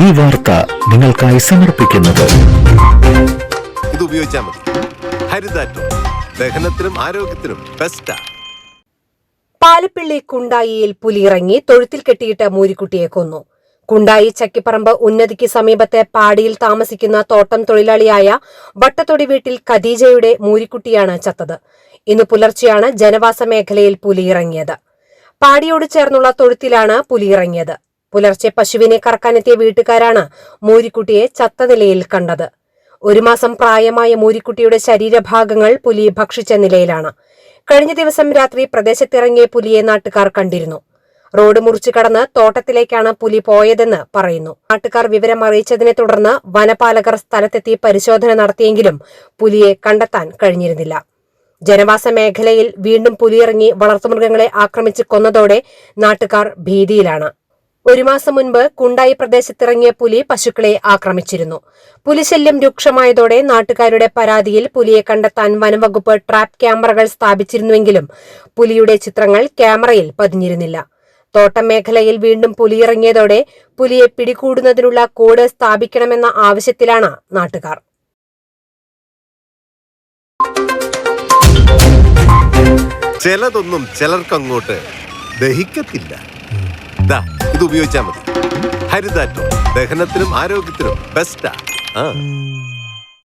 ഈ വാർത്ത നിങ്ങൾക്കായി സമർപ്പിക്കുന്നത്. ഇത് ഉപയോഗിച്ചാൽ മതി. ഹരിതാറ്റോ. ദഹനത്തിനും ആരോഗ്യത്തിനും ബെസ്റ്റാ പാലപ്പിള്ളി കുണ്ടായിയിൽ പുലിയിറങ്ങി തൊഴുത്തിൽ കെട്ടിയിട്ട് മൂരിക്കുട്ടിയെ കൊന്നു. കുണ്ടായി ചക്കിപ്പറമ്പ് ഉന്നതിക്ക് സമീപത്തെ പാടിയിൽ താമസിക്കുന്ന തോട്ടം തൊഴിലാളിയായ വട്ടത്തൊടി വീട്ടിൽ ഖദീജയുടെ മൂരിക്കുട്ടിയാണ് ചത്തത്. ഇന്ന് പുലർച്ചെയാണ് ജനവാസ മേഖലയിൽ പുലിയിറങ്ങിയത്. പാടിയോട് ചേർന്നുള്ള തൊഴുത്തിലാണ് പുലിയിറങ്ങിയത്. പുലർച്ചെ പശുവിനെ കറക്കാനെത്തിയ വീട്ടുകാരാണ് മൂരിക്കുട്ടിയെ ചത്ത നിലയിൽ കണ്ടത്. ഒരു മാസം പ്രായമായ മൂരിക്കുട്ടിയുടെ ശരീരഭാഗങ്ങൾ പുലി ഭക്ഷിച്ച നിലയിലാണ്. കഴിഞ്ഞ ദിവസം രാത്രി പ്രദേശത്തിറങ്ങിയ പുലിയെ നാട്ടുകാർ കണ്ടിരുന്നു. റോഡ് മുറിച്ചു കടന്ന് തോട്ടത്തിലേക്കാണ് പുലി പോയതെന്ന് പറയുന്നു. നാട്ടുകാർ വിവരം അറിയിച്ചതിനെ തുടർന്ന് വനപാലകർ സ്ഥലത്തെത്തി പരിശോധന നടത്തിയെങ്കിലും പുലിയെ കണ്ടെത്താൻ കഴിഞ്ഞിരുന്നില്ല. ജനവാസ മേഖലയിൽ വീണ്ടും പുലിയിറങ്ങി വളർത്തുമൃഗങ്ങളെ ആക്രമിച്ച് കൊന്നതോടെ നാട്ടുകാർ ഭീതിയിലാണ്. ഒരു മാസം മുൻപ് കുണ്ടായി പ്രദേശത്തിറങ്ങിയ പുലി പശുക്കളെ ആക്രമിച്ചിരുന്നു. പുലിശല്യം രൂക്ഷമായതോടെ നാട്ടുകാരുടെ പരാതിയിൽ പുലിയെ കണ്ടെത്താൻ വനംവകുപ്പ് ട്രാപ്പ് ക്യാമറകൾ സ്ഥാപിച്ചിരുന്നുവെങ്കിലും പുലിയുടെ ചിത്രങ്ങൾ ക്യാമറയിൽ പതിഞ്ഞിരുന്നില്ല. തോട്ടം മേഖലയിൽ വീണ്ടും പുലിയിറങ്ങിയതോടെ പുലിയെ പിടികൂടുന്നതിനുള്ള കോഡ് സ്ഥാപിക്കണമെന്ന ആവശ്യത്തിലാണ് നാട്ടുകാർ. ചിലതൊന്നും ചിലർക്കങ്ങോട്ട് ദഹിക്കത്തില്ല. ദാ ഇത് ഉപയോഗിച്ചാൽ മതി. ഹരിതാറ്റോ ദഹനത്തിനും ആരോഗ്യത്തിനും ബെസ്റ്റാ ആ.